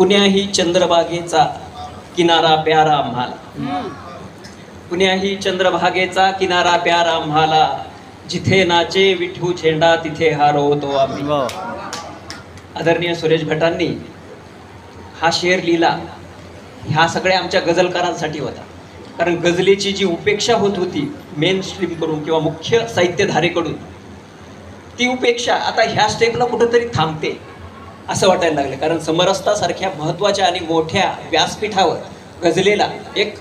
पुण्याही चंद्रभागेचा किनारा प्यारा आम्हाला पुण्याही चंद्रभागेचा किनारा प्यारा आम्हाला जिथे नाचे विठू झेंडा तिथे हारवतो आम्ही. आदरणीय सुरेश भटांनी हा शेर लिहिला. ह्या सगळ्या आमच्या गझलकारांसाठी होता. कारण गझलेची जी उपेक्षा होत होती मेन स्ट्रीम करून किंवा मुख्य साहित्यधारेकडून ती उपेक्षा आता ह्या स्टेपला कुठंतरी थांबते. असं वाटायला लागलं. कारण समरसतासारख्या महत्त्वाच्या आणि मोठ्या व्यासपीठावर गजलेला एक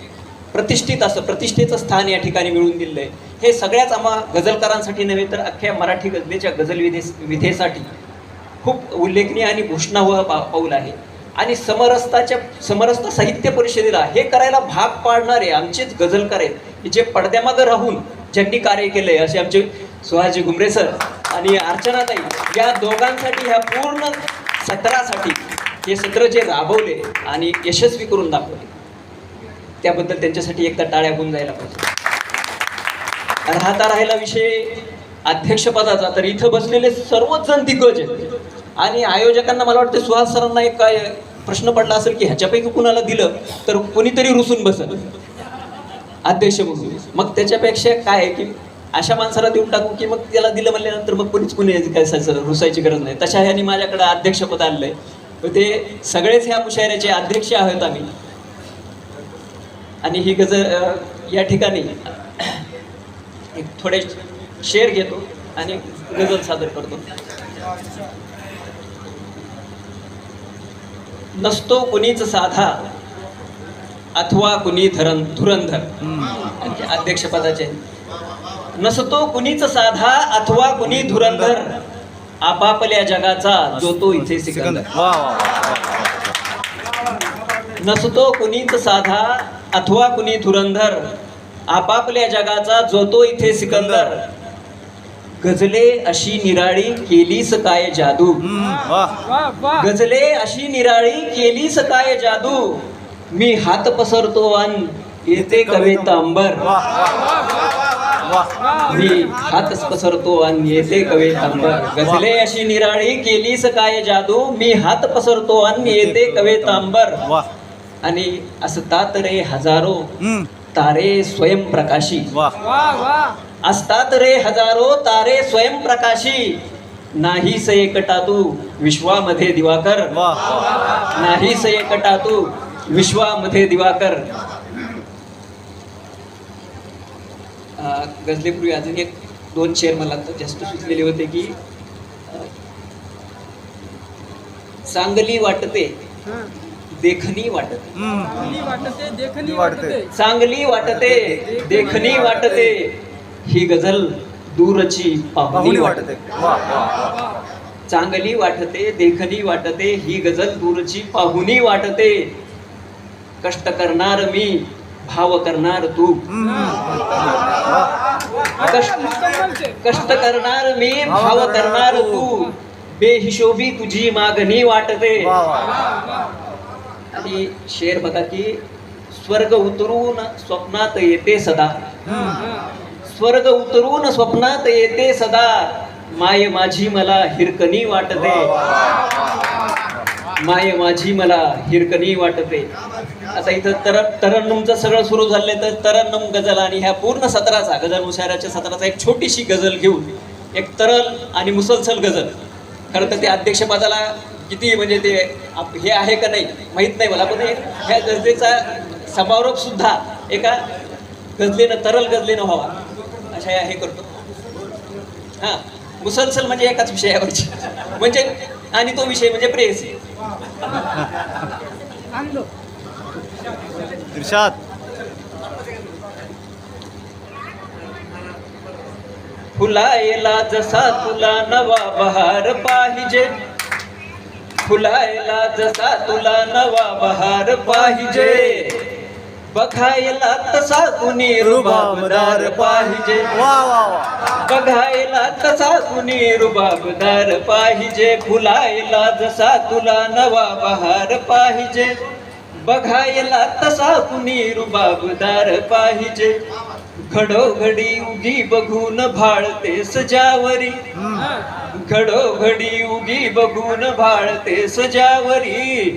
प्रतिष्ठित असं प्रतिष्ठेचं स्थान या ठिकाणी मिळून दिलं आहे हे सगळ्याच आम्हा गझलकारांसाठी नव्हे तर अख्ख्या मराठी गजलेच्या गझल विधे विधेसाठी खूप उल्लेखनीय आणि घोषणावह पा पाऊल आहे. आणि समरसताच्या समरसता साहित्य परिषदेला हे करायला भाग पाडणारे आमचेच गझलकार आहेत की जे पडद्यामागं राहून ज्यांनी कार्य केलं आहे असे आमचे सुहाजी घुमरे सर आणि अर्चनाताई या दोघांसाठी ह्या पूर्ण सत्रासाठी हे सत्र जे राबवले आणि यशस्वी करून दाखवले त्याबद्दल त्यांच्यासाठी एकदा टाळ्या होऊन जायला पाहिजे. राहता राहिला विषय अध्यक्षपदाचा तर इथं बसलेले सर्वच जण दिग्गज आहेत. आणि आयोजकांना मला वाटतं सुहास सरांना एक काय प्रश्न पडला असेल की ह्याच्यापैकी कुणाला दिलं तर कोणीतरी रुसून बसल. अध्यक्ष म्हणून. मग त्याच्यापेक्षा काय आहे की अशा माणसाला देऊन टाकू की मग त्याला दिलं म्हणल्यानंतर मग कोणीच कोणी काय रुसायची गरज नाही. तशा ह्याने माझ्याकडे अध्यक्षपद आणलंय. तर ते सगळेच ह्या मुशायऱ्याचे अध्यक्ष आहोत आम्ही. आणि ही गजल अ, या ठिकाणी एक थोडे शेर घेतो आणि गजल सादर करतो. नसतो कुणीच साधा अथवा कुणी धरण धुरंधर. अध्यक्षपदाचे नसतो कुणीच साधा अथवा कुणी धुरंधर. आपापल्या जगाचा जो तो इथे सिकंदर. नसतो कुणीच साधा अथवा कुणी धुरंधर. आपापल्या जगाचा जो तो इथे सिकंदर. गजले अशी निराळी केलीस काय जादू? गजले अशी निराळी केलीस काय जादू? मी हात पसरतो अन येते कवेत अंबर मी हात पसरतो अन येते कवेत अंबर गजले अशी निराळी केलीस काय जादू? मी हात पसरतो अन येते कवेत अंबर वा. आणि असतात रे हजारो. तारे स्वयंप्रकाशी वा. असतात रे हजारो तारे स्वयंप्रकाशी नाहीस एकटा तू विश्वामध्ये दिवाकर. वा. नाहीस एकटा तू विश्वामध्ये दिवाकर. अं, गझलेपूर्वी अजून एक दोन शेर मला जास्त सुचलेले होते की चांगली वाटते देखणी वाटते. वाटते देखणी वाटते. वाटते. चांगली वाटते देखणी वाटते. ही गझल दूरची पाहुणी वाटते. वाटते. वा वा. चांगली वाटते देखणी वाटते ही गझल दूरची पाहुणी वाटते. कष्ट करणार मी भाव करणार तू? कष्ट कष्ट करणार मी भाव करणार तू. बेहिशोबी तुझी मागणी वाटते. आणि शेर बघा की स्वर्ग उतरून स्वप्नात येते सदा. स्वर्ग उतरून स्वप्नात येते सदा. माय माझी मला हिरकणी वाटते. माय माझी मला हिरकणी वाटते. आता इथं तर तरन्नुमचं सगळं सुरू झालंय तर तरन्नुम गझल आणि ह्या पूर्ण सत्राचा गझल मुशाऱ्याच्या सत्राचा एक छोटीशी गजल घेऊन एक तरल आणि मुसलसल गझल खरं तर ते अध्यक्षपदाला किती म्हणजे ते आप- हे आहे का नाही माहीत नाही मला पण हे- ह्या गजलेचा समारोप सुद्धा एका गजलेनं तरल गजलेनं व्हावा. अशा हे करतो. हां मुसलसल म्हणजे एकाच विषयावरची. म्हणजे आणि तो विषय म्हणजे इर्षाद फुलायला जसा तुला नवा बहार पाहिजे. फुलायला जसा तुला नवा बहार पाहिजे. बघायला तसा कुणी रुबाबदार पाहिजे. वा वा बघायला तसा कुणी रुबाबदार पाहिजे. फुलायला जसा तुला नवा बहार पाहिजे. बघायला तसा कुणी रुबाबदार पाहिजे. घडोघडी उगी बघून भाळते सजावरी घडोघडी उगी बघून भाळते सजावरी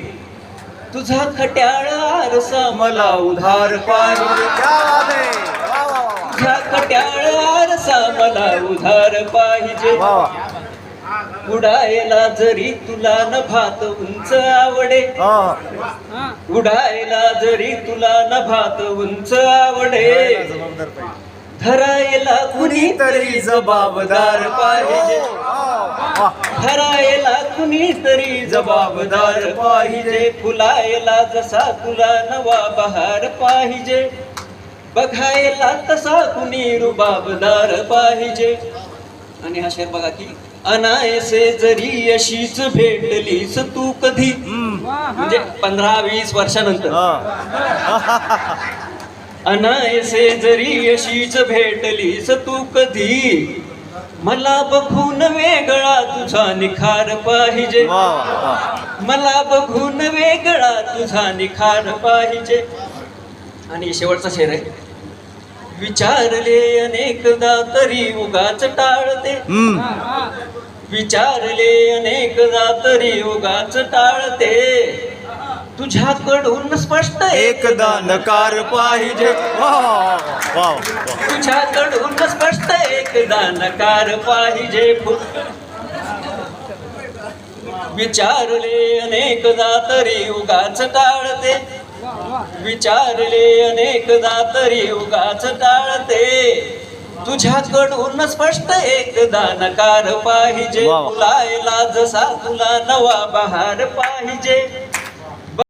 तुझा खट्याळ आरसा मला उधार वा तुझा खट्याळ आरसा मला उधार पाहिजे. उडायला जरी तुला न भात उंच आवडे. उडायला जरी तुला न भात उंच आवडे. धरायला कुणीतरी जबाबदार पाहिजे. वा. धरायला कुणीतरी जबाबदार पाहिजे. फुलायला जसा तुला नवा बहार पाहिजे. बघायला तसा कुणी रुबाबदार पाहिजे. आणि हा शेर बघा की अनायसे जरी अशीच भेटलीस तू कधी? हा म्हणजे पंधरा वीस वर्षानंतर. हा. अनायसे जरी अशीच भेटलीस तू कधी? मला बघून वेगळा तुझा निखार पाहिजे. मला बघून वेगळा तुझा निखार पाहिजे. आणि शेवटचा शेर आहे. विचारले अनेकदा तरी उगाच टाळते. विचारले अनेकदा तरी उगाच टाळते. तुझ्याकडून स्पष्ट एकदा नकार पाहिजे. तुझ्याकडून स्पष्ट एकदा नकार पाहिजे. विचारले अनेकदा तरी उगाच टाळते. विचारले अनेकदा तरी उगाच टाळते. तुझ्याकडून स्पष्ट एकदा नकार पाहिजे. फुलायला जसा तुला नवा बहार पाहिजे.